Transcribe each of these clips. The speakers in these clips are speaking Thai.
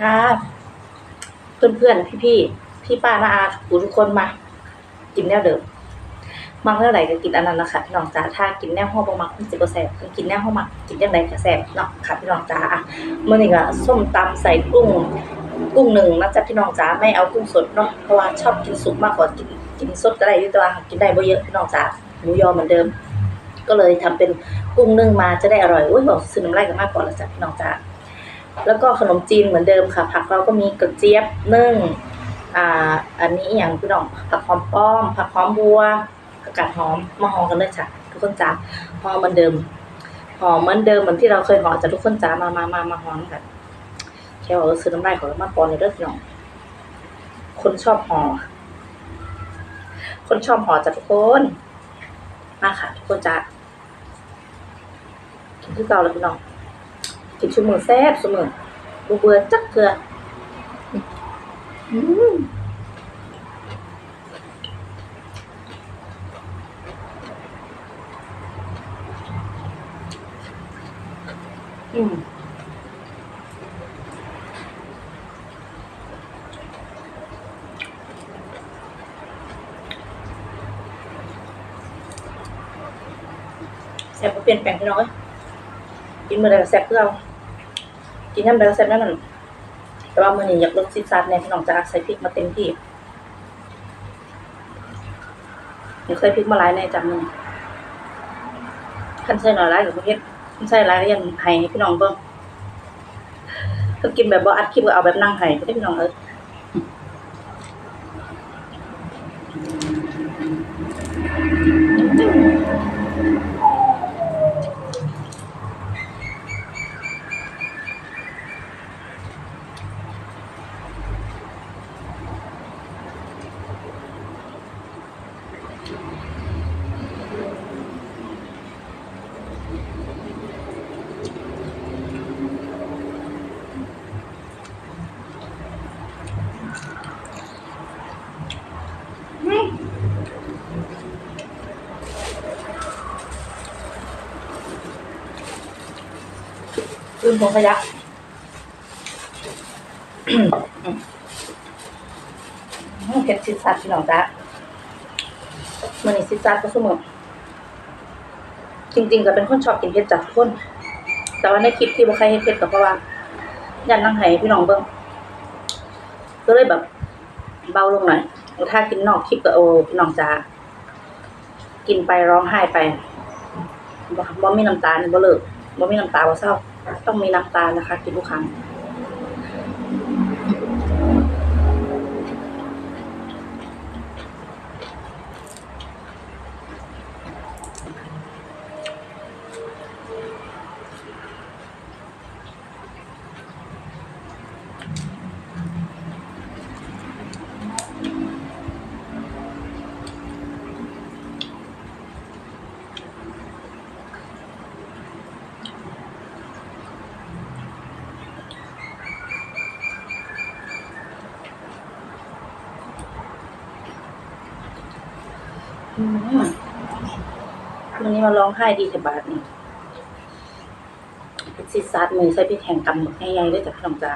ค่ะ เพื่อนๆพี่ๆพี่ป้าน้าอาทุกทุกคนมา กินแนวเดิมมักเท่าไหร่ก็กินอันนั้นนะค่ะพี่น้องจ๋าถ้ากินแนวห้องบ่มักมันสิบ่แซ่บถ้ากินแนวห้องมักกินจังไดก็แซ่บเนาะค่ะพี่น้องจ๋าอะมื้อนี้ก็ส้มตำใส่กุ้งกุ้งหนึ่งนะจ๊ะพี่น้องจ๋าไม่เอากุ้งสดเนาะเพราะว่าชอบกินสุกมากกว่ากินกินสดก็ได้อยู่แต่ว่ากินได้บ่เยอะพี่น้องจ๋าหมูยอเหมือนเดิม ก็เลยทำเป็นกุ้งนึ่งมาจะได้อร่อยอุ้ยบอกซื้อน้ำลายกันมากกว่าล้วจ้ะพี่น้องจ๋า แล้วก็ขนมจีนเหมือนเดิมค่ะ ผักเราก็มีกระเจี๊ยบนึ่งอ่าอันนี้อย่างพี่น้องผักหอมป้อม ผักหอมบัวผักกาดหอมมาหอมกันเลยจ้ะทุกคนจ๋าหอมเหมือนเดิมหอมเหมือนเดิมเหมือนที่เราเคยหอมจ้ะทุกคนจ๋ามามามามาหอมกันแค่ว่าซื้อน้ำลายของรามาก่อนเลยเด้อพี่น้องคนชอบหอคนชอบหอจ้ะทุกคนมาค่ะ ทุกคนจ๋ากินที่เก่าแล้วพี่น้อง กินชั่วโมงแซ่บชั่วโมงบูเบื่อจักเถื่ออืมอืมแซ่บบ่เปลี่ยนแปลงพี่น้องเอ้ยกินมื้อใดก็แซ่บคือเรา กินยามใดก็แซ่บนั่นนั่นแต่ว่ามือนี้อยากลดซิซัดแน่พี่น้องจะใส่พริกมาเต็มที่หนูใส่พริกมาหลายแน่จังมื้อนี้คันใส่น้อยหลายก็บ่เฮ็ดคันใส่หลายก็ยังไห้พี่น้องเบิ่งถ้ากินแบบบ่อัดคลิปก็เอาแบบนั่งไห้เด้พี่น้องเออ ยลืมพงขยะเผ็ดซิดซัดพี่น้องจ้ามันนี่ซิดซัดก็คือหมดจริง ๆ ก็เป็นคนชอบกินเผ็ดจัดคน แต่ว่าในคลิปที่บ่ใครให้เผ็ดก็เพราะว่าย่านนั่งให้พี่น้องเบิ่งก็เลยแบบเบาลงหน่อยถ้ากินนอกคลิปก็โอ้พี่น้องจ้ากินไปร้องไห้ไปบ่บ่มีน้ำตาลบ่เลิกบ่มีน้ำตาบ่เศร้า ต้องมีน้ำตาลนะคะ กินทุกครั้ง วันนี้มาร้องไห้ดีแต่บาทนี่เป็นซิซัดมือใส่พี่แข่งกำหมดใหญ่ๆด้วยจากขนมจ้า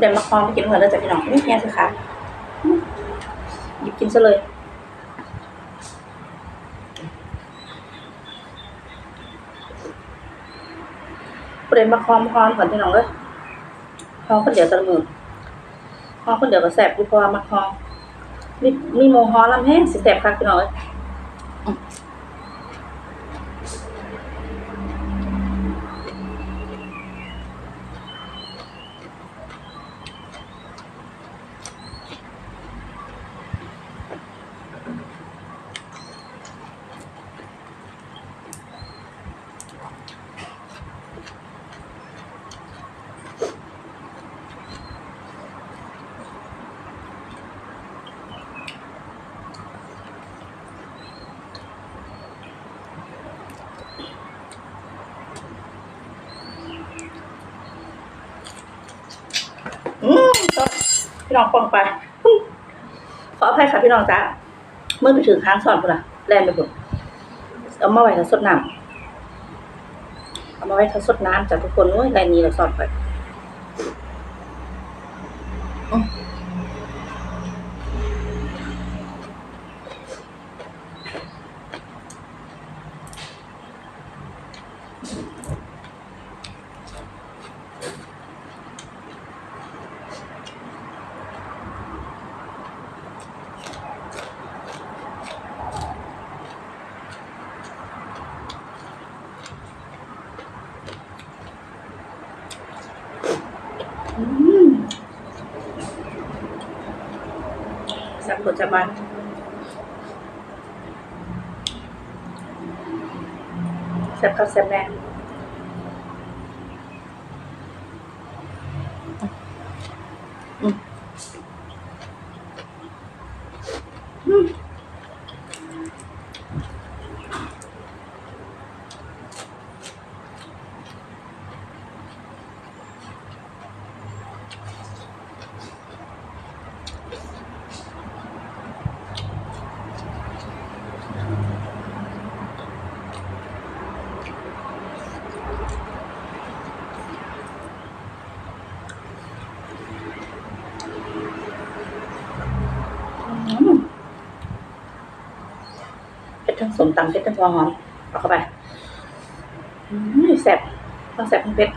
ผู้ใดมาคลองไปกินเหมือนเลยจ้ะพี่น้องนี่แค่สิคะหยิบกินซะเลยผู้ใดมาคลองมาคลองก่อนพี่น้องเลยคลองคนเดียวตะมือคลองคนเดียวก็แสบอยู่เพราะว่ามาคลองมีมีโมฮอลำแห้งสิแสบคักพี่น้องเลย พี่น้องปองไป ขออภัยค่ะพี่น้องจ้าเมื่อไปถึงค้างสอนพุ่นอะแลนไปพุ่นเอามาไว้ถ้าสดน้ำเอามาไว้ถ้าสดน้ำจากทุกคนโอ้ยแลนนี้เราสอนไป จะมันแซ่บข้าวแซ่บแน่อืมอืมเผ็ด ทั้งสมตำเพชรทั้งหัวหอมเอาเข้าไปอืมแซ่บต้องแซ่บทั้งเพชร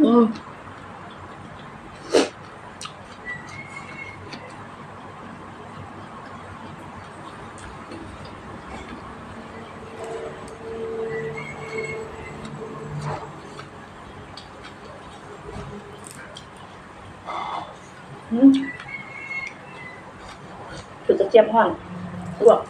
อืม จุดกระเจี๊ยบห่อนลวก